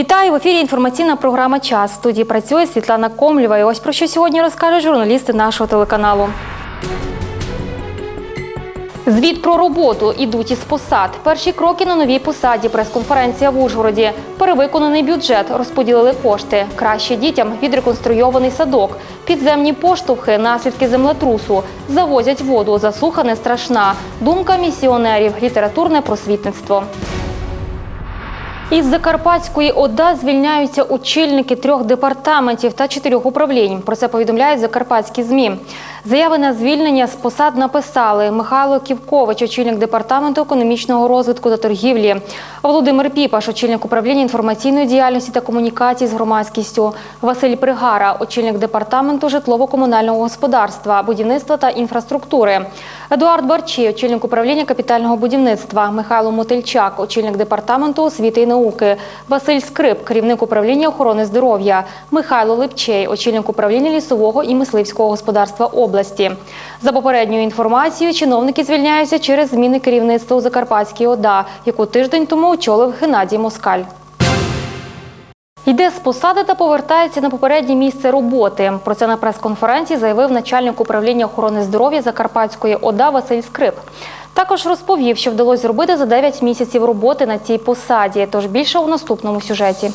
Вітаю в ефірі. Інформаційна програма Час. В студії працює Світлана Комлєва. І ось про що сьогодні розкажуть журналісти нашого телеканалу. Звіт про роботу ідуть із посад. Перші кроки на новій посаді. Прес-конференція в Ужгороді. Перевиконаний бюджет. Розподілили кошти. Краще дітям відреконструйований садок. Підземні поштовхи, наслідки землетрусу. Завозять воду. Засуха не страшна. Думка місіонерів. Літературне просвітництво. Із Закарпатської ОДА звільняються очільники трьох департаментів та чотирьох управлінь. Про це повідомляють закарпатські ЗМІ. Заяви на звільнення з посад написали Михайло Ківкович, очільник департаменту економічного розвитку та торгівлі, Володимир Піпаш, очільник управління інформаційної діяльності та комунікацій з громадськістю, Василь Пригара, очільник департаменту житлово-комунального господарства, будівництва та інфраструктури, Едуард Барчій, очільник управління капітального будівництва, Михайло Мотильчак, очільник департаменту освіти і науки, Василь Скрип, керівник управління охорони здоров'я, Михайло Липчей, очільник управління лісового і мисливського господарства області. За попередньою інформацією, чиновники звільняються через зміни керівництва у Закарпатській ОДА, яку тиждень тому очолив Геннадій Москаль. Йде з посади та повертається на попереднє місце роботи. Про це на прес-конференції заявив начальник управління охорони здоров'я Закарпатської ОДА Василь Скрип. Також розповів, що вдалося зробити за 9 місяців роботи на цій посаді. Тож більше у наступному сюжеті.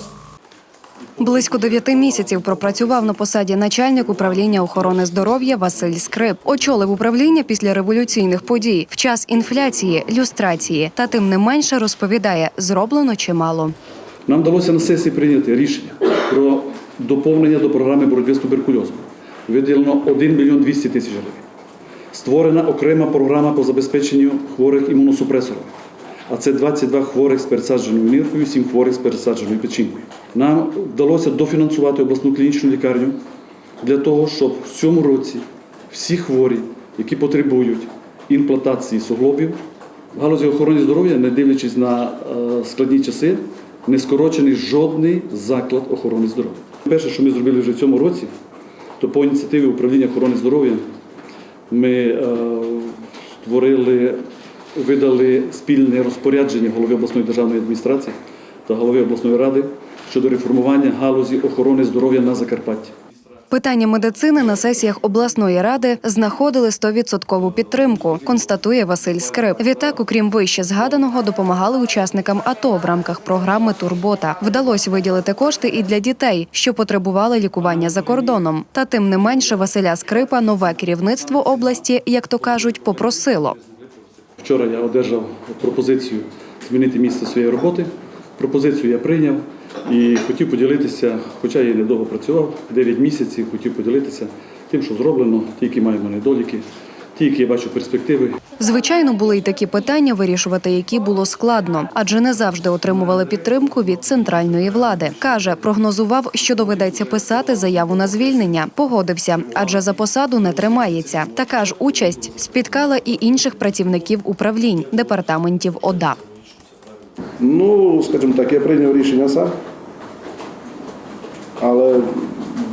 Близько дев'яти місяців пропрацював на посаді начальник управління охорони здоров'я Василь Скрип. Очолив управління після революційних подій в час інфляції, люстрації. Та тим не менше розповідає, зроблено чимало. Нам вдалося на сесії прийняти рішення про доповнення до програми боротьби з туберкульозом. Виділено 1 мільйон 200 тисяч гривень. Створена окрема програма по забезпеченню хворих імуносупресорами. А це 22 хворих з пересадженою ниркою, 7 хворих з пересадженою печінкою. Нам вдалося дофінансувати обласну клінічну лікарню для того, щоб в цьому році всі хворі, які потребують імплантації суглобів, в галузі охорони здоров'я, не дивлячись на е, складні часи, не скорочений жодний заклад охорони здоров'я. Перше, що ми зробили вже в цьому році, то по ініціативі управління охорони здоров'я ми е, створили, видали спільне розпорядження голови обласної державної адміністрації та голови обласної ради щодо реформування галузі охорони здоров'я на Закарпатті. Питання медицини на сесіях обласної ради знаходили 100% підтримку, констатує Василь Скрип. Відтак, окрім вище згаданого, допомагали учасникам АТО в рамках програми Турбота. Вдалося виділити кошти і для дітей, що потребували лікування за кордоном. Та тим не менше Василя Скрипа нове керівництво області, як то кажуть, попросило. Вчора я одержав пропозицію змінити місце своєї роботи. Пропозицію я прийняв і хотів поділитися, хоча я недовго працював, 9 місяців, хотів поділитися тим, що зроблено, ті, які маємо недоліки, ті, які я бачу перспективи. Звичайно, були й такі питання, вирішувати які було складно, адже не завжди отримували підтримку від центральної влади. Каже, прогнозував, що доведеться писати заяву на звільнення. Погодився, адже за посаду не тримається. Така ж участь спіткала і інших працівників управлінь департаментів ОДА. Ну, скажімо так, я прийняв рішення сам, але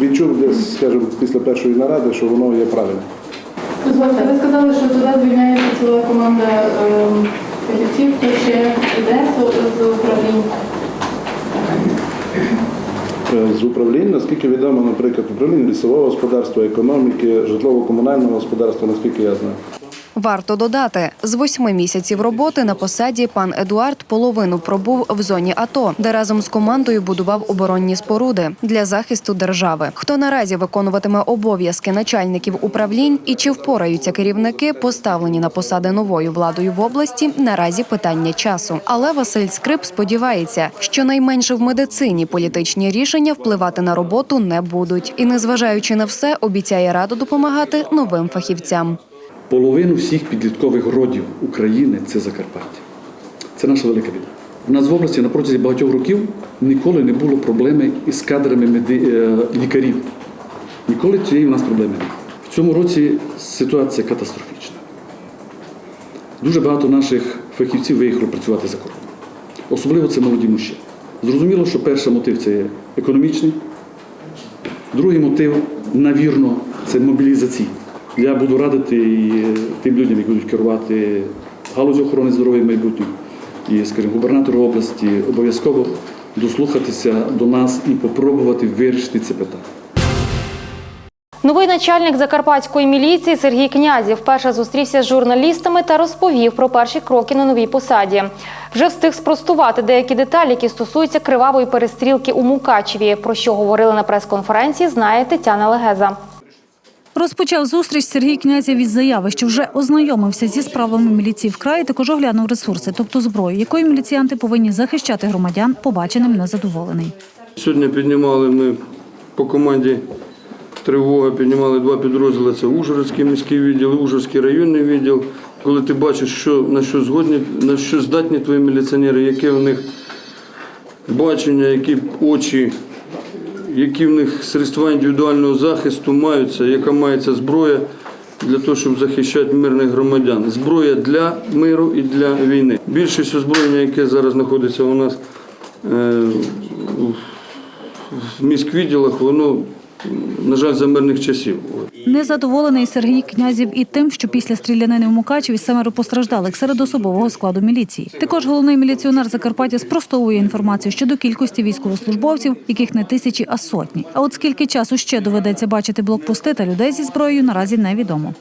відчув десь, скажімо, після першої наради, що воно є правильним. Дозвольте, ви сказали, що туди звільняється ціла команда ем, фахівців, хто ще йде з, управління. Е, З управлінь, наскільки відомо, наприклад, управління лісового господарства, економіки, житлово-комунального господарства, наскільки я знаю. Варто додати, з восьми місяців роботи на посаді пан Едуард половину пробув в зоні АТО, де разом з командою будував оборонні споруди для захисту держави. Хто наразі виконуватиме обов'язки начальників управлінь і чи впораються керівники, поставлені на посади новою владою в області, наразі питання часу. Але Василь Скрип сподівається, що найменше в медицині політичні рішення впливати на роботу не будуть. І незважаючи на все, обіцяє раду допомагати новим фахівцям. Половину всіх підліткових родів України це Закарпаття. Це наша велика біда. У нас в області на протязі багатьох років ніколи не було проблеми із кадрами меди... е, лікарів. Ніколи цієї в нас проблеми немає. В цьому році ситуація катастрофічна. Дуже багато наших фахівців виїхало працювати за кордон. Особливо це молоді мужчини. Зрозуміло, що перший мотив це економічний, другий мотив, навірно, це мобілізаційний. Я буду радити і тим людям, які будуть керувати галузю охорони здоров'я в майбутньому, і, скажімо, губернатору області обов'язково дослухатися до нас і попробувати вирішити це питання. Новий начальник закарпатської міліції Сергій Князів вперше зустрівся з журналістами та розповів про перші кроки на новій посаді. Вже встиг спростувати деякі деталі, які стосуються кривавої перестрілки у Мукачеві. Про що говорили на прес-конференції, знає Тетяна Легеза. Розпочав зустріч Сергій Князів із заяви, що вже ознайомився зі справами міліції в краї, також оглянув ресурси, тобто зброю, якою міліціянти повинні захищати громадян, побаченим незадоволений. Сьогодні піднімали ми по команді тривога, піднімали два підрозділи. Це Ужгородський міський відділ, Ужгородський районний відділ. Коли ти бачиш, що, на що згодні, на що здатні твої міліціонери, яке в них бачення, які очі, які в них средства індивідуального захисту маються, яка мається зброя для того, щоб захищати мирних громадян. Зброя для миру і для війни. Більшість озброєння, яке зараз знаходиться у нас е, в міськвідділах, воно, на жаль, за мирних часів. Незадоволений Сергій Князів і тим, що після стрілянини в Мукачеві семеро постраждалих серед особового складу міліції. Також головний міліціонер Закарпаття спростовує інформацію щодо кількості військовослужбовців, яких не тисячі, а сотні. А от скільки часу ще доведеться бачити блокпости та людей зі зброєю, наразі невідомо.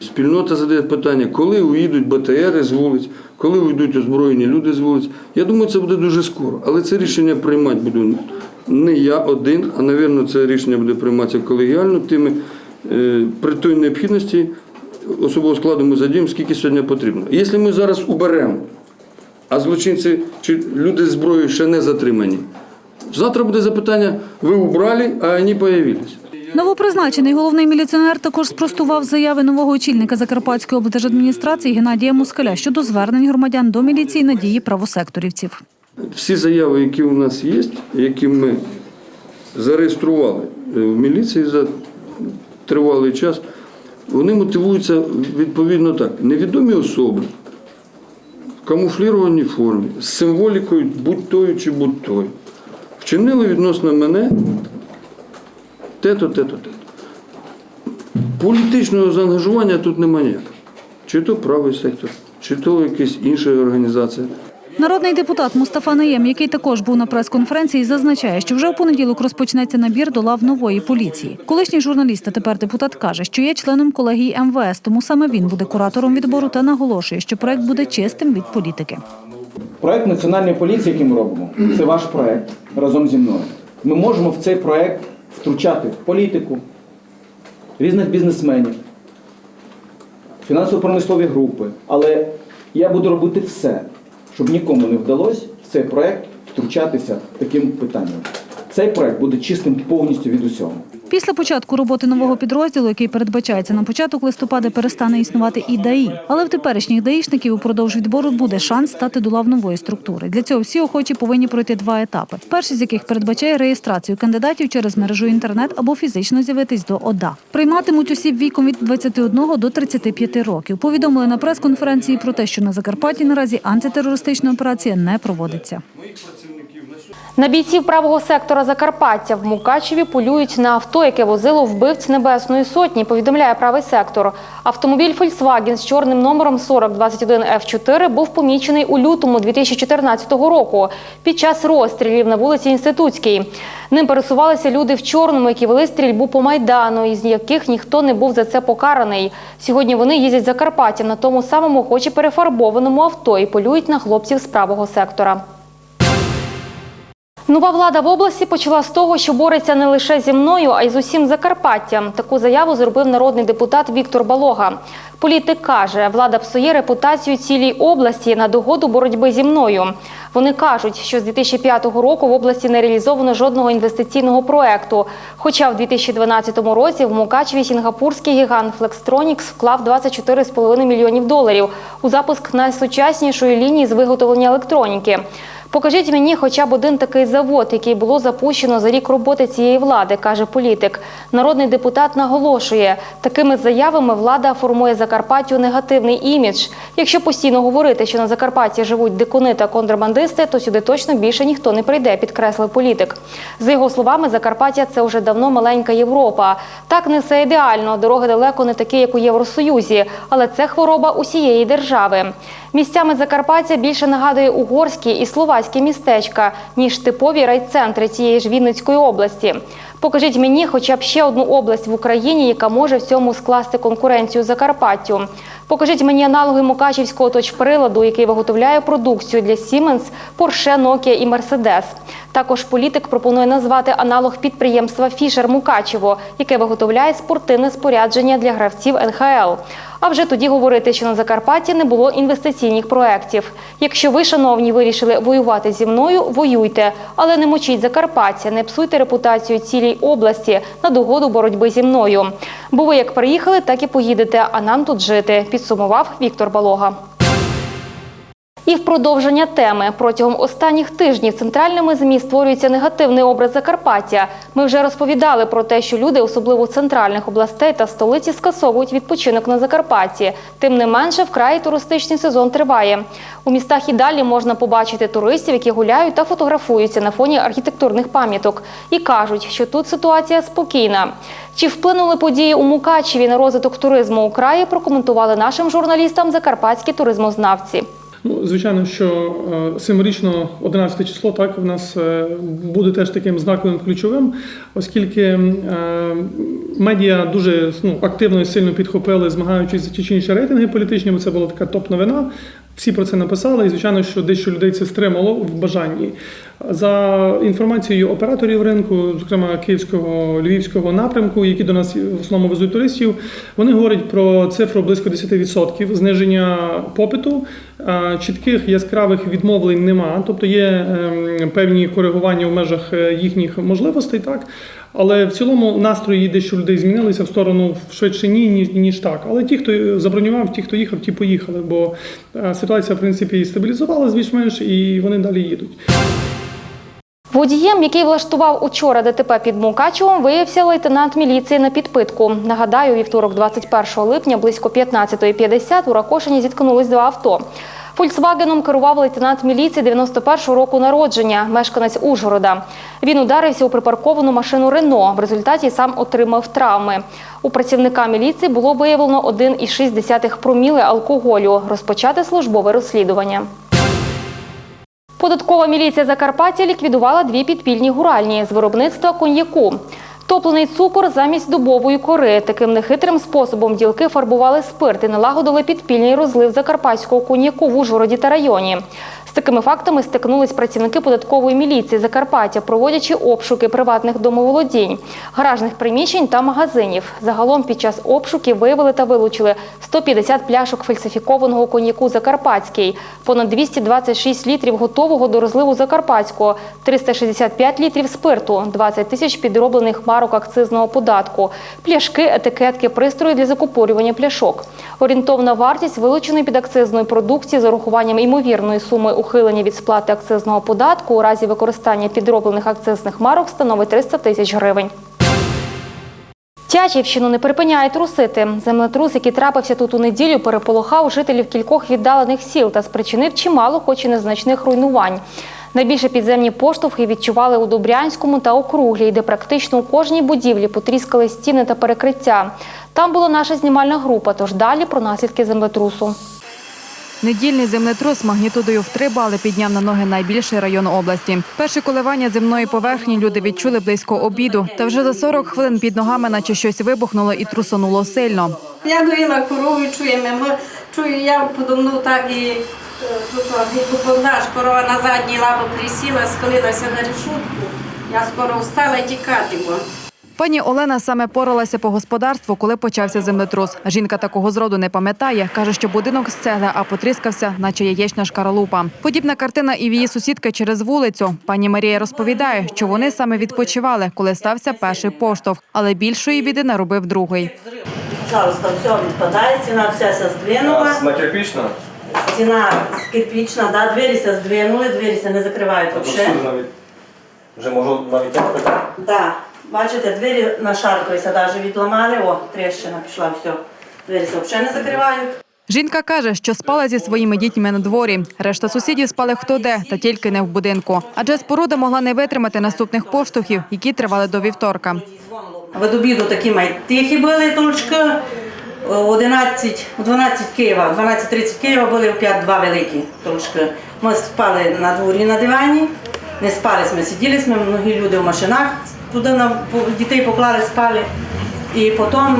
Спільнота задає питання, коли уїдуть БТРи з вулиць, коли уйдуть озброєні люди з вулиць. Я думаю, це буде дуже скоро. Але це рішення приймати буду не я один, а, мабуть, це рішення буде прийматися колегіально тими е, при той необхідності особового складу ми задіємо, скільки сьогодні потрібно. Якщо ми зараз уберемо, а злочинці чи люди з зброєю ще не затримані, завтра буде запитання, ви убрали, а вони з'явились. Новопризначений головний міліціонер також спростував заяви нового очільника Закарпатської облдержадміністрації Геннадія Москаля щодо звернень громадян до міліції на дії правосекторівців. Всі заяви, які у нас є, які ми зареєстрували е, в міліції за тривалий час, вони мотивуються відповідно так. Невідомі особи в камуфлірованій формі, з символікою будь тою чи будь тою, вчинили відносно мене те-то, те-то, те-то. Політичного заангажування тут немає ніякого. Чи то правий сектор, чи то якась інша організація. Народний депутат Мустафа Наєм, який також був на прес-конференції, зазначає, що вже у понеділок розпочнеться набір до лав нової поліції. Колишній журналіст, а тепер депутат, каже, що є членом колегії МВС, тому саме він буде куратором відбору та наголошує, що проект буде чистим від політики. Проект національної поліції, який ми робимо, це ваш проект разом зі мною. Ми можемо в цей проект втручати політику, різних бізнесменів, фінансово-промислові групи. Але я буду робити все, щоб нікому не вдалося в цей проект втручатися таким питанням. Цей проект буде чистим повністю від усього. Після початку роботи нового підрозділу, який передбачається на початок листопада, перестане існувати і ДАІ. Але в теперішніх даїшників упродовж відбору буде шанс стати до лав нової структури. Для цього всі охочі повинні пройти два етапи. Перший з яких передбачає реєстрацію кандидатів через мережу інтернет або фізично з'явитись до ОДА. Прийматимуть осіб віком від 21 до 35 років. Повідомили на прес-конференції про те, що на Закарпатті наразі антитерористична операція не проводиться. На бійців правого сектора Закарпаття в Мукачеві полюють на авто, яке возило вбивць Небесної Сотні, повідомляє правий сектор. Автомобіль Volkswagen з чорним номером 4021 F4 був помічений у лютому 2014 року під час розстрілів на вулиці Інститутській. Ним пересувалися люди в чорному, які вели стрільбу по Майдану, із яких ніхто не був за це покараний. Сьогодні вони їздять Закарпаттям на тому самому, хоч і перефарбованому авто, і полюють на хлопців з правого сектора. Нова влада в області почала з того, що бореться не лише зі мною, а й з усім Закарпаттям. Таку заяву зробив народний депутат Віктор Балога. Політик каже, влада псує репутацію цілій області на догоду боротьби зі мною. Вони кажуть, що з 2005 року в області не реалізовано жодного інвестиційного проекту. Хоча в 2012 році в Мукачеві сінгапурський гігант Flextronics вклав 24,5 мільйонів доларів у запуск найсучаснішої лінії з виготовлення електроніки. Покажіть мені хоча б один такий завод, який було запущено за рік роботи цієї влади, каже політик. Народний депутат наголошує, такими заявами влада формує Закарпаттю негативний імідж. Якщо постійно говорити, що на Закарпатті живуть дикуни та контрабандисти, то сюди точно більше ніхто не прийде, підкреслив політик. За його словами, Закарпаття це вже давно маленька Європа. Так не все ідеально. Дороги далеко не такі, як у Євросоюзі, але це хвороба усієї держави. Місцями Закарпаття більше нагадує угорські і словацькі закарпатські містечка, ніж типові райцентри цієї ж Вінницької області. Покажіть мені хоча б ще одну область в Україні, яка може в цьому скласти конкуренцію Закарпаттю. Покажіть мені аналоги Мукачівського точприладу, який виготовляє продукцію для Siemens, Porsche, Nokia і Mercedes. Також політик пропонує назвати аналог підприємства Фішер Мукачево, яке виготовляє спортивне спорядження для гравців НХЛ. А вже тоді говорити, що на Закарпатті не було інвестиційних проєктів. Якщо ви, шановні, вирішили воювати зі мною, воюйте, але не мочіть Закарпаття, не псуйте репутацію цілій області на догоду боротьби зі мною. Бо ви як приїхали, так і поїдете, а нам тут жити, підсумував Віктор Балога. І в продовження теми протягом останніх тижнів центральними ЗМІ створюється негативний образ Закарпаття. Ми вже розповідали про те, що люди, особливо центральних областей та столиці, скасовують відпочинок на Закарпатті. Тим не менше, вкрай туристичний сезон триває. У містах і далі можна побачити туристів, які гуляють та фотографуються на фоні архітектурних пам'яток, і кажуть, що тут ситуація спокійна. Чи вплинули події у Мукачеві на розвиток туризму у краї? Прокоментували нашим журналістам закарпатські туризмознавці. Ну, звичайно, що е, символічно 11 число так в нас е, буде теж таким знаковим ключовим, оскільки е, медіа дуже ну, активно і сильно підхопили, змагаючись за ті чи інші рейтинги політичні, бо це була така топ-новина. Всі про це написали, і звичайно, що дещо людей це стримало в бажанні. За інформацією операторів ринку, зокрема київського львівського напрямку, які до нас в основному везуть туристів, вони говорять про цифру близько 10% зниження попиту. Чітких яскравих відмовлень нема, тобто є ем, певні коригування в межах е, їхніх можливостей, так. Але в цілому настрої дещо людей змінилися в сторону швидше ні, ніж, ніж так. Але ті, хто забронював, ті, хто їхав, ті поїхали, бо е, ситуація в принципі стабілізувалась більш-менш, і вони далі їдуть. Водієм, який влаштував учора ДТП під Мукачевом, виявився лейтенант міліції на підпитку. Нагадаю, вівторок 21 липня близько 15.50 у Ракошині зіткнулись два авто. Фольксвагеном керував лейтенант міліції 91-го року народження, мешканець Ужгорода. Він ударився у припарковану машину Рено. В результаті сам отримав травми. У працівника міліції було виявлено 1,6 проміли алкоголю. Розпочати службове розслідування. Податкова міліція Закарпаття ліквідувала дві підпільні гуральні з виробництва коньяку. Топлений цукор замість дубової кори. Таким нехитрим способом ділки фарбували спирт і налагодили підпільний розлив закарпатського коньяку в Ужгороді та районі. Такими фактами стикнулись працівники податкової міліції Закарпаття, проводячи обшуки приватних домоволодінь, гаражних приміщень та магазинів. Загалом під час обшуків виявили та вилучили 150 пляшок фальсифікованого коньяку Закарпатський, понад 226 літрів готового до розливу Закарпатського, 365 літрів спирту, 20 тисяч підроблених марок акцизного податку, пляшки, етикетки, пристрої для закупорювання пляшок. Орієнтовна вартість вилученої підакцизної продукції з урахуванням ймовірної суми ухилення від сплати акцизного податку у разі використання підроблених акцизних марок становить 300 тисяч гривень. Тячівщину не припиняє трусити. Землетрус, який трапився тут у неділю, переполохав жителів кількох віддалених сіл та спричинив чимало, хоч і незначних руйнувань. Найбільше підземні поштовхи відчували у Добрянському та Округлій, де практично у кожній будівлі потріскали стіни та перекриття. Там була наша знімальна група, тож далі про наслідки землетрусу. Недільний землетрус магнітудою в 3 бали підняв на ноги найбільший район області. Перші коливання земної поверхні люди відчули близько обіду. Та вже за 40 хвилин під ногами, наче щось вибухнуло і трусонуло сильно. Я доїла корову, чуємо, чую, я подумну так і е, наш корова на задній лапу присіла, схилилася на решутку. Я скоро встала і тікати. Пані Олена саме поралася по господарству, коли почався землетрус. Жінка такого зроду не пам'ятає. Каже, що будинок з цегли, а потріскався, наче яєчна шкаралупа. Подібна картина і в її сусідки через вулицю. Пані Марія розповідає, що вони саме відпочивали, коли стався перший поштовх, але більшої біди наробив другий. Пожалуйста, все відпадає, стіна вся ся здвинула. Стіна кирпична? Стіна кирпічна, да, двері ся здвинули, двері ся не закривають взагалі. Вже можу навіть так. Да. Бачите, двері нашаркуються, навіть відламали, о, тріщина пішла, все. Двері взагалі не закривають. Жінка каже, що спала зі своїми дітьми на дворі. Решта сусідів спали хто де, та тільки не в будинку. Адже споруда могла не витримати наступних поштовхів, які тривали до вівторка. В обіду такі май тихі були трошки. О 11, о 12 Києва, 12.30 Києва були опять два великі трошки. Ми спали на дворі на дивані, не спали, ми сиділи, ми многі люди в машинах, туди на, дітей поклали, спали. І потім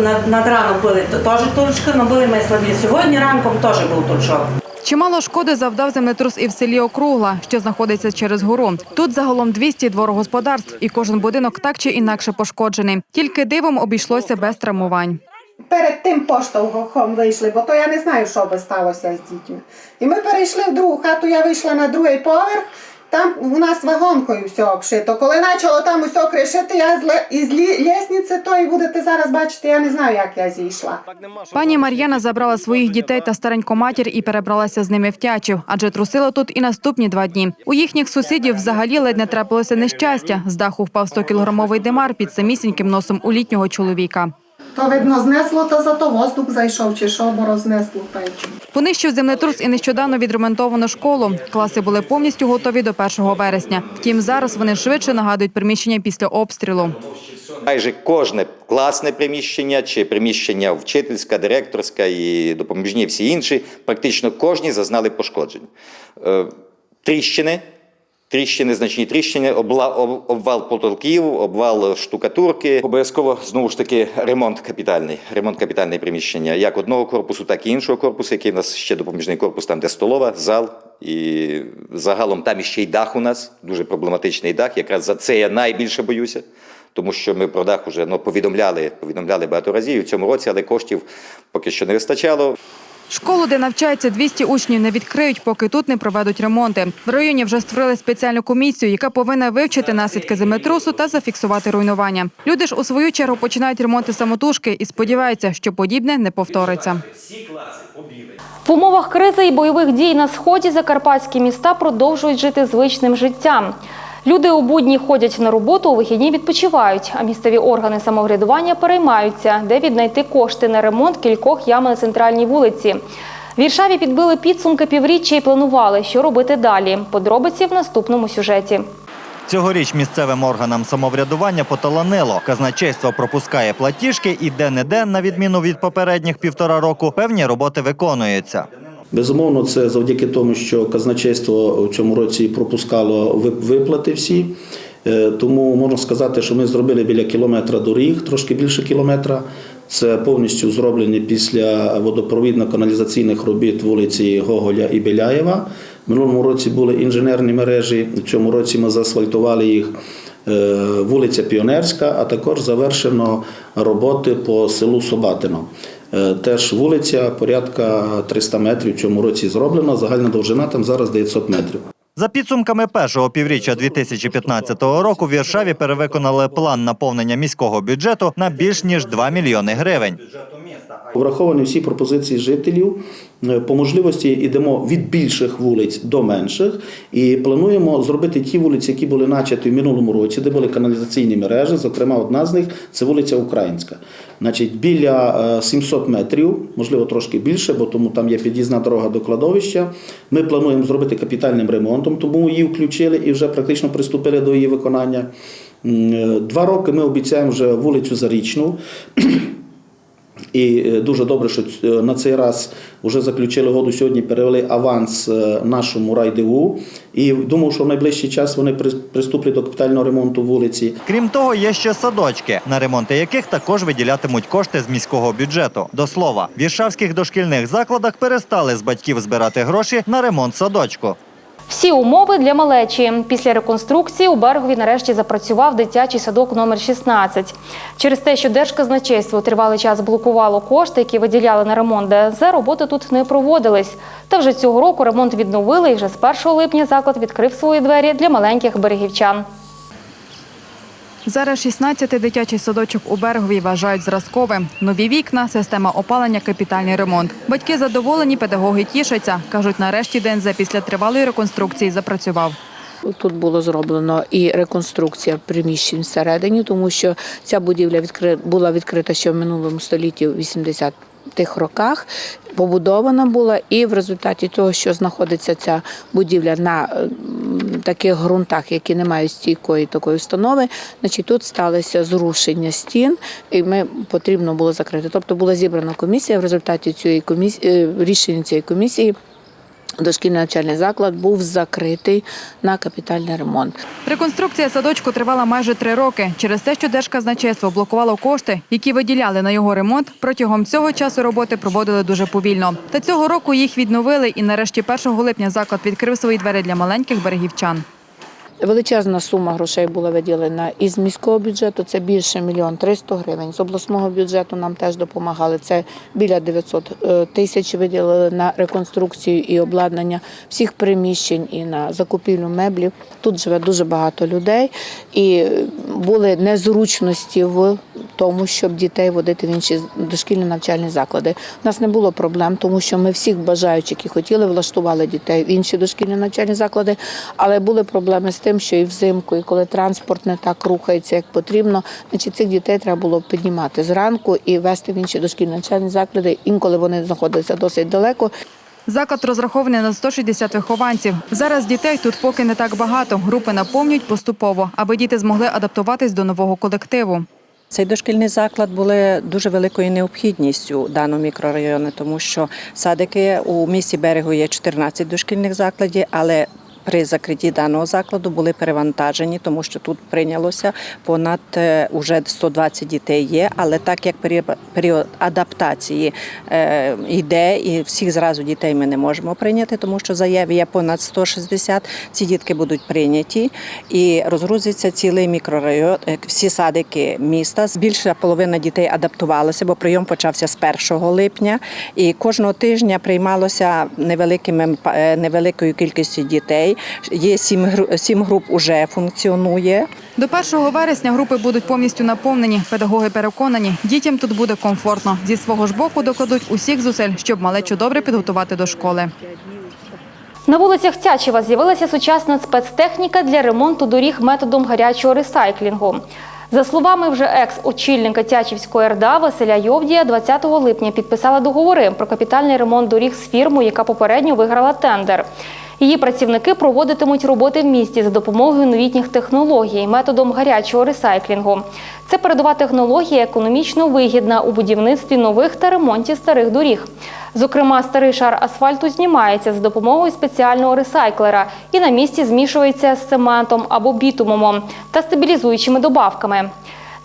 над, над раном були теж турчка, але були ми слабі. Сьогодні ранком теж був турчок. Чимало шкоди завдав землетрус і в селі Округла, що знаходиться через гору. Тут загалом 200 дворогосподарств, і кожен будинок так чи інакше пошкоджений. Тільки дивом обійшлося без травмувань. перед тим поштовхом вийшли, бо то я не знаю, що би сталося з дітьми. І ми перейшли в другу хату, я вийшла на другий поверх. Там у нас вагонкою все обшито. Коли почало там усе кришити, я із лі- лісниці тої будете зараз бачити, я не знаю, як я зійшла. Пані Мар'яна забрала своїх дітей та стареньку матір і перебралася з ними в Тячів, адже трусила тут і наступні два дні. У їхніх сусідів взагалі ледь не трапилося нещастя. З даху впав 100-кілограмовий димар під самісіньким носом у літнього чоловіка. То видно знесло, то зато воздух зайшов, чи що, бо рознесло печу. Понищив землетрус і нещодавно відремонтовано школу. Класи були повністю готові до 1 вересня. Втім, зараз вони швидше нагадують приміщення після обстрілу. Майже кожне класне приміщення чи приміщення вчительська, директорська і допоміжні всі інші, практично кожні зазнали пошкоджень. Е, Тріщини, тріщини, значні тріщини, обла- об- обвал потолків, обвал штукатурки. Обов'язково знову ж таки ремонт капітальний. Ремонт капітального приміщення як одного корпусу, так і іншого корпусу, який у нас ще допоміжний корпус, там де столова, зал. І загалом там іще й дах у нас, дуже проблематичний дах. Якраз за це я найбільше боюся. Тому що ми про дах вже ну, повідомляли, повідомляли багато разів і в цьому році, але коштів поки що не вистачало. Школу, де навчається 200 учнів, не відкриють, поки тут не проведуть ремонти. В районі вже створили спеціальну комісію, яка повинна вивчити наслідки землетрусу та зафіксувати руйнування. Люди ж у свою чергу починають ремонти самотужки і сподіваються, що подібне не повториться. В умовах кризи і бойових дій на сході закарпатські міста продовжують жити звичним життям. Люди у будні ходять на роботу, у вихідні відпочивають, а місцеві органи самоврядування переймаються, де віднайти кошти на ремонт кількох ям на центральній вулиці. В Віршаві підбили підсумки півріччя і планували, що робити далі. Подробиці в наступному сюжеті. Цьогоріч місцевим органам самоврядування поталанило. Казначейство пропускає платіжки і де-не-де, на відміну від попередніх півтора року, певні роботи виконуються. Безумовно, це завдяки тому, що казначейство у цьому році пропускало виплати всі. Е, Тому можна сказати, що ми зробили біля кілометра доріг, трошки більше кілометра. Це повністю зроблені після водопровідно-каналізаційних робіт вулиці Гоголя і Біляєва. Минулому році були інженерні мережі, в цьому році ми заасфальтували їх. Е, Вулиця Піонерська, а також завершено роботи по селу Собатино. Е, Теж вулиця порядка 300 метрів в цьому році зроблена. Загальна довжина там зараз 900 метрів. За підсумками першого півріччя 2015 року в Віршаві перевиконали план наповнення міського бюджету на більш ніж 2 мільйони гривень. Враховані всі пропозиції жителів. Е, По можливості йдемо від більших вулиць до менших і плануємо зробити ті вулиці, які були начаті в минулому році, де були каналізаційні мережі. Зокрема, одна з них це вулиця Українська. Значить, біля е, 700 метрів, можливо, трошки більше, бо тому там є під'їзна дорога до кладовища. Ми плануємо зробити капітальним ремонтом, тому її включили і вже практично приступили до її виконання. Е, Два роки ми обіцяємо вже вулицю Зарічну. І е, дуже добре, що е, на цей раз вже заключили году. Сьогодні перевели аванс е, нашому райдиву. І думаю, що в найближчий час вони при- приступлять до капітального ремонту вулиці. Крім того, є ще садочки, на ремонти яких також виділятимуть кошти з міського бюджету. До слова, в віршавських дошкільних закладах перестали з батьків збирати гроші на ремонт садочку. Всі умови для малечі. Після реконструкції у Берегові нарешті запрацював дитячий садок номер 16. Через те, що Держказначейство тривалий час блокувало кошти, які виділяли на ремонт ДСЗ, роботи тут не проводились. Та вже цього року ремонт відновили і вже з 1 липня заклад відкрив свої двері для маленьких берегівчан. Зараз 16 дитячий садочок у берегові вважають зразковим. Нові вікна, система опалення, капітальний ремонт. Батьки задоволені, педагоги тішаться. кажуть, нарешті ДНЗ після тривалої реконструкції запрацював. Тут було зроблено і реконструкція приміщень всередині, тому що ця будівля була відкрита ще в минулому столітті 80 Тих роках побудована була, і в результаті того, що знаходиться ця будівля на таких ґрунтах, які не мають стійкої такої установи, значить тут сталося зрушення стін, і ми потрібно було закрити. Тобто була зібрана комісія в результаті цієї комісії е, рішення цієї комісії дошкільний навчальний заклад був закритий на капітальний ремонт. Реконструкція садочку тривала майже три роки. Через те, що Держказначейство блокувало кошти, які виділяли на його ремонт, протягом цього часу роботи проводили дуже повільно. Та цього року їх відновили, і нарешті 1 липня заклад відкрив свої двері для маленьких берегівчан. Величезна сума грошей була виділена із міського бюджету. Це більше мільйон 300 гривень. З обласного бюджету нам теж допомагали. Це біля 900 е, тисяч виділили на реконструкцію і обладнання всіх приміщень і на закупівлю меблів. Тут живе дуже багато людей, і були незручності в тому, щоб дітей водити в інші дошкільні навчальні заклади. У нас не було проблем, тому що ми всіх бажаючих, які хотіли, влаштували дітей в інші дошкільні навчальні заклади, але були проблеми з тим, що і взимку, і коли транспорт не так рухається, як потрібно, значить цих дітей треба було піднімати зранку і вести в інші дошкільні навчальні заклади. Інколи вони знаходилися досить далеко. Заклад розрахований на 160 вихованців. Зараз дітей тут поки не так багато. Групи наповнюють поступово, аби діти змогли адаптуватись до нового колективу. Цей дошкільний заклад були дуже великою необхідністю даного мікрорайону, тому що садики у місті берегу є 14 дошкільних закладів, але при закритті даного закладу були перевантажені, тому що тут прийнялося понад е, уже 120 дітей є. Але так як період- адаптації е, йде, і всіх зразу дітей ми не можемо прийняти, тому що заяв є понад 160, ці дітки будуть прийняті і розгрузиться цілий мікрорайон, е, всі садики міста. Більша половина дітей адаптувалася, бо прийом почався з 1 липня, і кожного тижня приймалося невеликими невеликою кількістю дітей. Є сім сім груп уже функціонує. До 1 вересня групи будуть повністю наповнені. Педагоги переконані, дітям тут буде комфортно. Зі свого ж боку докладуть усіх зусиль, щоб малечу добре підготувати до школи. На вулицях Тячева з'явилася сучасна спецтехніка для ремонту доріг методом гарячого ресайклінгу. За словами вже екс-очільника Тячівської РДА Василя Йовдія, 20 липня підписала договори про капітальний ремонт доріг з фірмою, яка попередньо виграла тендер. Її працівники проводитимуть роботи в місті за допомогою новітніх технологій методом гарячого ресайклінгу. Це передова технологія економічно вигідна у будівництві нових та ремонті старих доріг. Зокрема, старий шар асфальту знімається за допомогою спеціального ресайклера і на місці змішується з цементом або бітумом та стабілізуючими добавками.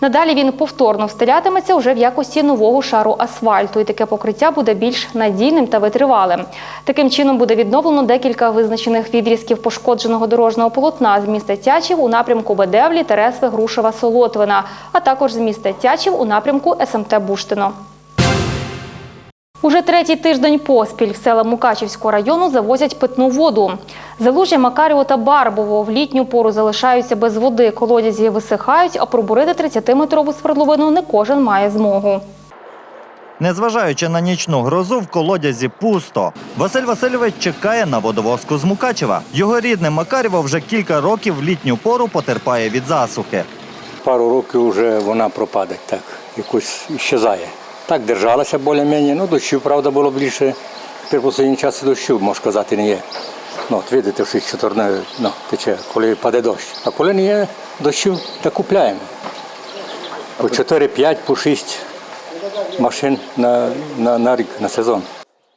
Надалі він повторно встилятиметься уже в якості нового шару асфальту, і таке покриття буде більш надійним та витривалим. Таким чином буде відновлено декілька визначених відрізків пошкодженого дорожнього полотна з міста Тячів у напрямку Бедевлі, Тересви, Грушева, Солотвина, а також з міста Тячів у напрямку СМТ Буштино. Уже третій тиждень поспіль в села Мукачівського району завозять питну воду. Залужжя Макаріо та Барбово в літню пору залишаються без води, колодязі висихають, а пробурити 30-метрову свердловину не кожен має змогу. Незважаючи на нічну грозу, в колодязі пусто. Василь Васильович чекає на водовозку з Мукачева. Його рідне Макарєво вже кілька років в літню пору потерпає від засухи. Пару років вже вона пропадає так, якось щезає. Так держалася більш-менш, ну дощів, правда, було більше. Тепер останній час дощів, можна сказати, не є. Ну, от видите, що чотирне ну, тече, коли паде дощ. А коли не є дощів, то купляємо. По 4-5, по 6 машин на, на, на рік, на сезон.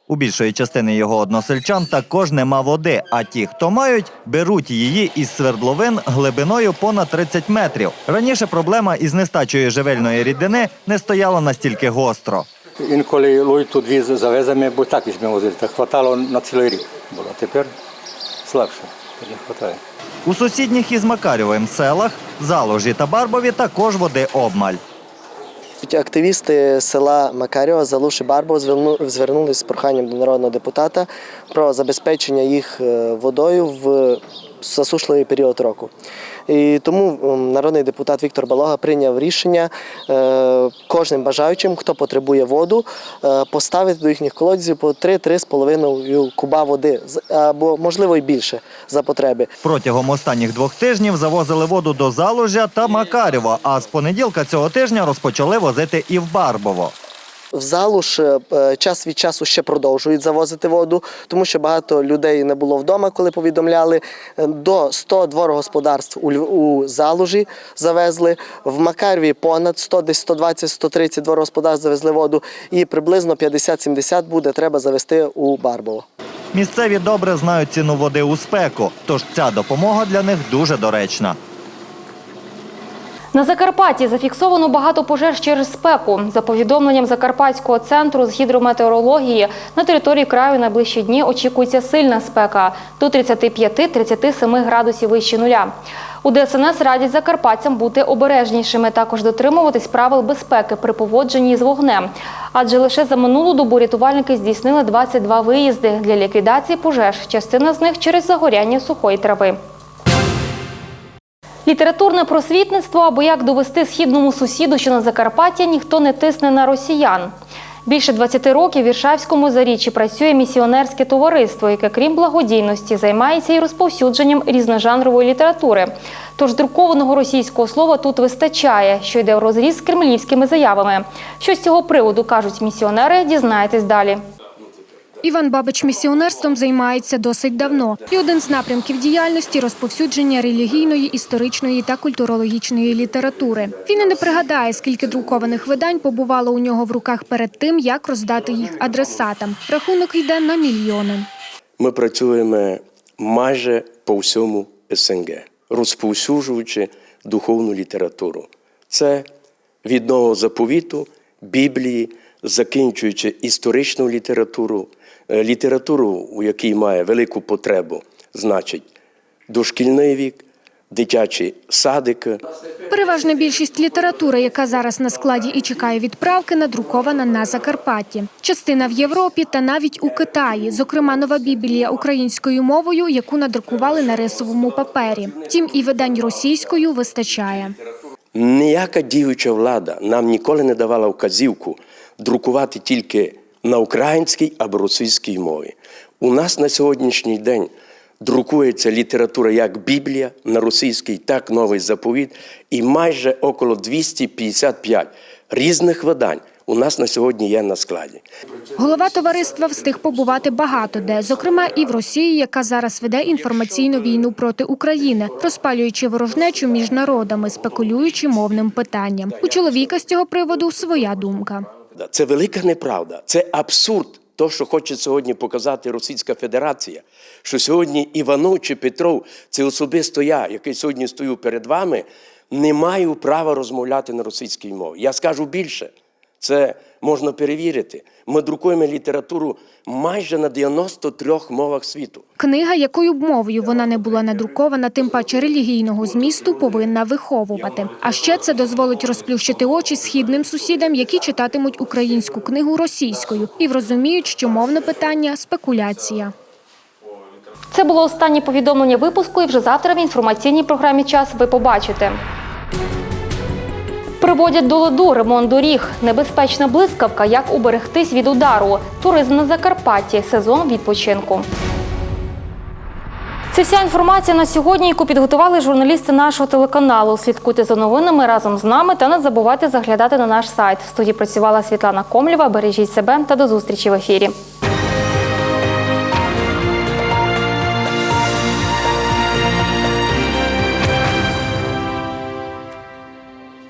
У більшої частини його односельчан також нема води, а ті, хто мають, беруть її із свердловин глибиною понад 30 метрів. Раніше проблема із нестачею живельної рідини не стояла настільки гостро. Інколи лойту дві завеземо, бо так візьмемо возили. Так хватало на цілий рік. Було. Тепер слабше, тепер не вистачає. У сусідніх із Макарєвим селах, Заложі та Барбові також води обмаль. Активісти села Макаріо Залуші Барбо звернулися з проханням до народного депутата про забезпечення їх е, водою в засушливий період року. І тому народний депутат Віктор Балога прийняв рішення е, кожним бажаючим, хто потребує воду, е, поставити до їхніх колодязів по 3-3,5 куба води або можливо й більше за потреби. Протягом останніх двох тижнів завозили воду до Заложа та Макарєва, а з понеділка цього тижня розпочали возити і в Барбово. В залу ж е, час від часу ще продовжують завозити воду, тому що багато людей не було вдома, коли повідомляли. Е, До 100 дворогосподарств у, залужі завезли. В Макарві понад 100, десь 120-130 дворогосподарств завезли воду. І приблизно 50-70 буде треба завести у Барбово. Місцеві добре знають ціну води у спеку, тож ця допомога для них дуже доречна. На Закарпатті зафіксовано багато пожеж через спеку. За повідомленням Закарпатського центру з гідрометеорології, на території краю найближчі дні очікується сильна спека до 35-37 градусів вище нуля. У ДСНС радять закарпатцям бути обережнішими, також дотримуватись правил безпеки при поводженні з вогнем. Адже лише за минулу добу рятувальники здійснили 22 виїзди для ліквідації пожеж. Частина з них через загоряння сухої трави. Літературне просвітництво або як довести східному сусіду, що на Закарпаття ніхто не тисне на росіян. Більше 20 років в Віршавському заріччі працює місіонерське товариство, яке, крім благодійності, займається і розповсюдженням різножанрової літератури. Тож друкованого російського слова тут вистачає, що йде в розріз з кремлівськими заявами. Що з цього приводу кажуть місіонери, дізнаєтесь далі. Іван Бабич місіонерством займається досить давно. І один з напрямків діяльності розповсюдження релігійної, історичної та культурологічної літератури. Він і не пригадає, скільки друкованих видань побувало у нього в руках перед тим, як роздати їх адресатам. Рахунок йде на мільйони. Ми працюємо майже по всьому СНГ, розповсюджуючи духовну літературу. Це від нового заповіту, Біблії, закінчуючи історичну літературу, літературу, у якій має велику потребу, значить, дошкільний вік, дитячі садики. Переважна більшість літератури, яка зараз на складі і чекає відправки, надрукована на Закарпатті. Частина в Європі та навіть у Китаї, зокрема нова біблія українською мовою, яку надрукували на рисовому папері. Втім, і видань російською вистачає. Ніяка діюча влада нам ніколи не давала вказівку друкувати тільки на українській або російській мові. У нас на сьогоднішній день друкується література як Біблія на російській, так новий заповіт, і майже около 255 різних видань у нас на сьогодні є на складі. Голова товариства встиг побувати багато де, зокрема і в Росії, яка зараз веде інформаційну війну проти України, розпалюючи ворожнечу між народами, спекулюючи мовним питанням. У чоловіка з цього приводу своя думка. Це велика неправда, це абсурд. То, що хоче сьогодні показати Російська Федерація, що сьогодні Іванов чи Петров, це особисто я, який сьогодні стою перед вами, не маю права розмовляти на російській мові. Я скажу більше, це можна перевірити. Ми друкуємо літературу майже на 93 мовах світу. Книга, якою б мовою вона не була надрукована, тим паче релігійного змісту, повинна виховувати. А ще це дозволить розплющити очі східним сусідам, які читатимуть українську книгу російською і врозуміють, що мовне питання спекуляція. Це було останнє повідомлення випуску, і вже завтра в інформаційній програмі час ви побачите. Приводять до ладу ремонт доріг, небезпечна блискавка, як уберегтись від удару, туризм на Закарпатті, сезон відпочинку. Це вся інформація на сьогодні, яку підготували журналісти нашого телеканалу. Слідкуйте за новинами разом з нами та не забувайте заглядати на наш сайт. В студії працювала Світлана Комлєва. Бережіть себе та до зустрічі в ефірі.